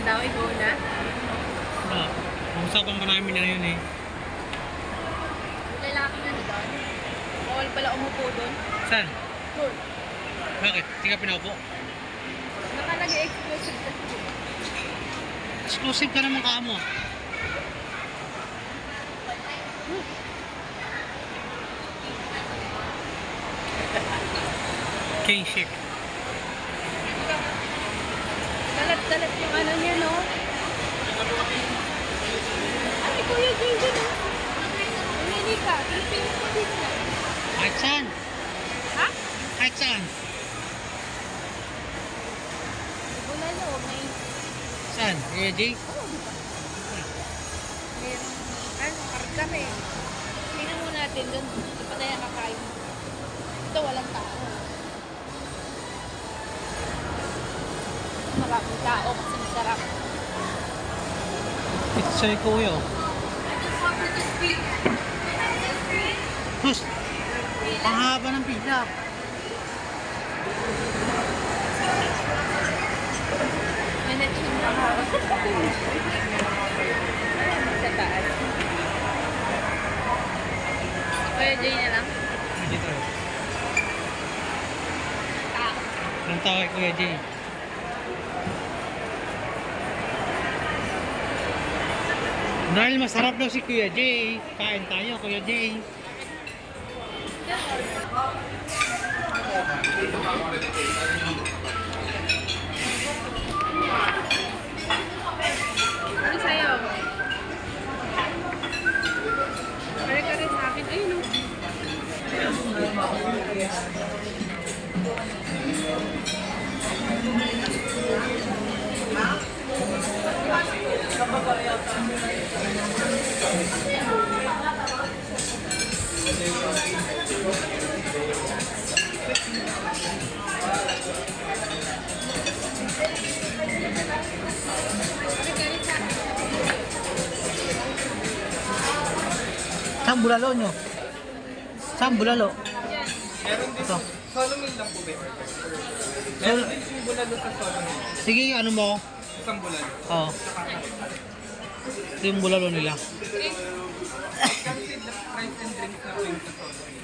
na daw, ikaw na. Ah, usapan pa namin na yun eh. Lalaki na doon. Bawal pala umupo doon. Saan? Doon. Bakit? Hindi ka pinaupo? Nakalagay exclusive kasi. Exclusive ka naman kaamo. Kingship. Dalat-dalat yung ano niya, no? Ay, Kuya Jason, no? Hindi ka. Pilipino ko din na. Saan? Ha? Saan? Bulalo, may... Saan? Jay? Oo, di ba? Merong, ano, kargam eh. Tingnan mo natin doon. Di pa tayo kakain. Ito, walang tao. Maraming tao kasi masarap. Pizza ni Kuya. oh. Hus! Ang haba ng pizza. May na-tune na ako. Sa taas. Kuya Jay na lang. Dito. Ang tao kay Kuya Jay. Dahil masarap daw si Kuya Jay. Kain tayo, Kuya Jay. Ano sa'yo? Pare ka rin sa akin. Ayun o. Pare Saan bulalo nyo? Saan bulalo? Meron din Ito. solo meal lang po ba? Meron din yung bulalo sa solo meal. Sige, ano mo? Isang bulalo. Oo. Ito yung bulalo nila. Kasi rice and drinks na po yung sa solo meal.